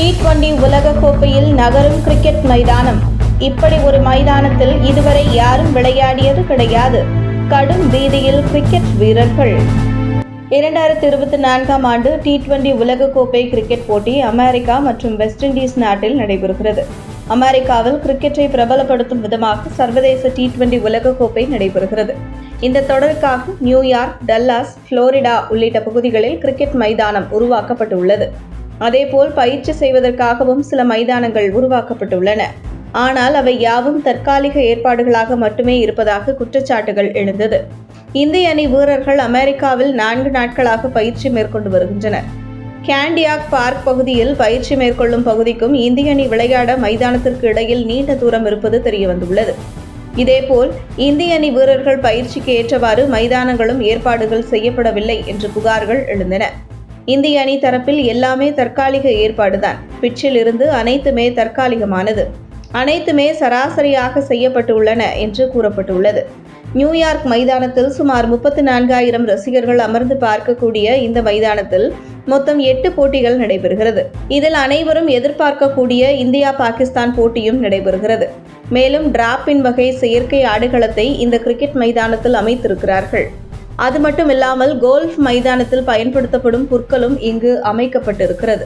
T twenty உலகக்கோப்பையில் நகரும் cricket மைதானம். இப்படி ஒரு மைதானத்தில் இதுவரை யாரும் விளையாடியது கிடையாது. கடும் வீதியில் கிரிக்கெட் வீரர்கள். இரண்டாயிரத்தி இருபத்தி நான்காம் ஆண்டு டி டுவெண்டி உலகக்கோப்பை கிரிக்கெட் போட்டி அமெரிக்கா மற்றும் வெஸ்ட் இண்டீஸ் நாட்டில் நடைபெறுகிறது. அமெரிக்காவில் கிரிக்கெட்டை பிரபலப்படுத்தும் விதமாக சர்வதேச டி டுவெண்டி உலகக்கோப்பை நடைபெறுகிறது. இந்த தொடருக்காக நியூயார்க் டல்லாஸ் புளோரிடா உள்ளிட்ட பகுதிகளில் கிரிக்கெட் மைதானம் உருவாக்கப்பட்டுள்ளது. அதேபோல் பயிற்சி செய்வதற்காகவும் சில மைதானங்கள் உருவாக்கப்பட்டுள்ளன. ஆனால் அவை யாவும் தற்காலிக ஏற்பாடுகளாக மட்டுமே இருப்பதாக குற்றச்சாட்டுகள் எழுந்தது. இந்திய அணி வீரர்கள் அமெரிக்காவில் நான்கு நாட்களாக பயிற்சி மேற்கொண்டு வருகின்றனர் கேண்டியாக் பார்க் பகுதியில் பயிற்சி மேற்கொள்ளும் பகுதிக்கும் இந்திய அணி விளையாட மைதானத்திற்கு இடையில் நீண்ட தூரம் இருப்பது தெரியவந்துள்ளது. இதேபோல் இந்திய அணி வீரர்கள் பயிற்சிக்கு ஏற்றவாறு மைதானங்களும் ஏற்பாடுகள் செய்யப்படவில்லை என்று புகார்கள் எழுந்தன. இந்திய அணி தரப்பில் எல்லாமே தற்காலிக ஏற்பாடுதான். பிச்சில் இருந்து அனைத்துமே தற்காலிகமானது. அனைத்துமே சராசரியாக செய்யப்பட்டுள்ளன என்று கூறப்பட்டுள்ளது. நியூயார்க் மைதானத்தில் சுமார் முப்பத்தி நான்காயிரம் ரசிகர்கள் அமர்ந்து பார்க்கக்கூடிய இந்த மைதானத்தில் மொத்தம் எட்டு போட்டிகள் நடைபெறுகிறது. இதில் அனைவரும் எதிர்பார்க்கக்கூடிய இந்தியா பாகிஸ்தான் போட்டியும் நடைபெறுகிறது. மேலும் டிராப்பின் வகை செயற்கை ஆடுகளத்தை இந்த கிரிக்கெட் மைதானத்தில் அமைத்திருக்கிறார்கள். அது மட்டும் இல்லாமல் கோல்ஃப் மைதானத்தில் பயன்படுத்தப்படும் புற்களும் இங்கு அமைக்கப்பட்டிருக்கிறது.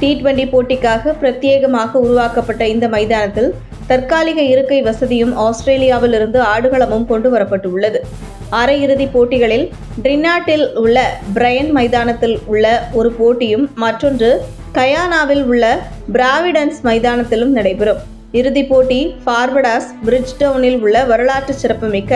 டி டுவெண்டி போட்டிக்காக பிரத்யேகமாக உருவாக்கப்பட்ட இந்த மைதானத்தில் தற்காலிக இருக்கை வசதியும் ஆஸ்திரேலியாவில் இருந்து ஆடுகளமும் கொண்டு வரப்பட்டுள்ளது. அரையிறுதிப் போட்டிகளில் ட்ரினாட்டில் உள்ள பிரையன் மைதானத்தில் உள்ள ஒரு போட்டியும் மற்றொன்று கயானாவில் உள்ள பிராவிடன்ஸ் மைதானத்திலும் நடைபெறும். இறுதிப் போட்டி ஃபார்வடாஸ் பிரிட்ஜ்டவுனில் உள்ள வரலாற்று சிறப்புமிக்க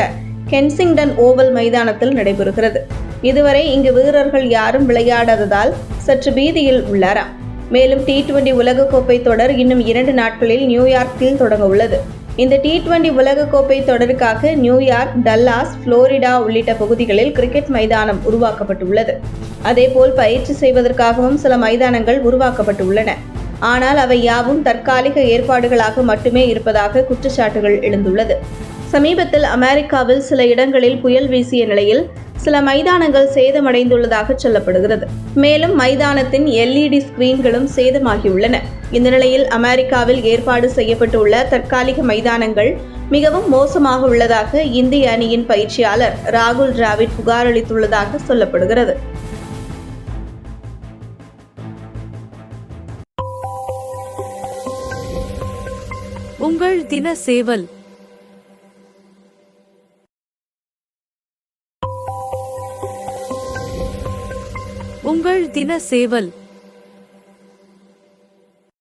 கென்சிங்டன் ஓவல் மைதானத்தில் நடைபெறுகிறது. இதுவரை இங்கு வீரர்கள் யாரும் விளையாடாததால் சற்று பீதியில் உள்ளாராம். மேலும் டி டுவெண்டி உலகக்கோப்பை தொடர் இன்னும் இரண்டு நாட்களில் நியூயார்க்கில் தொடங்க உள்ளது. இந்த டி டுவெண்டி உலகக்கோப்பை தொடருக்காக நியூயார்க் டல்லாஸ் புளோரிடா உள்ளிட்ட பகுதிகளில் கிரிக்கெட் மைதானம் உருவாக்கப்பட்டுள்ளது. அதேபோல் பயிற்சி செய்வதற்காகவும் சில மைதானங்கள் உருவாக்கப்பட்டுள்ளன. ஆனால் அவை யாவும் தற்காலிக ஏற்பாடுகளாக மட்டுமே இருப்பதாக குற்றச்சாட்டுகள் எழுந்துள்ளது. சமீபத்தில் அமெரிக்காவில் சில இடங்களில் புயல் வீசிய நிலையில் சில மைதானங்கள் சேதமடைந்துள்ளதாக சொல்லப்படுகிறது. மேலும் மைதானத்தின் எல்இடி ஸ்கிரீன்களும் சேதமாகியுள்ளன. இந்த நிலையில் அமெரிக்காவில் ஏற்பாடு செய்யப்பட்டுள்ள தற்காலிக மைதானங்கள் மிகவும் மோசமாக உள்ளதாக இந்திய அணியின் பயிற்சியாளர் ராகுல் டிராவிட் புகார் அளித்துள்ளதாக சொல்லப்படுகிறது. உங்கள் தின சேவல் உங்கள் தின சேவல்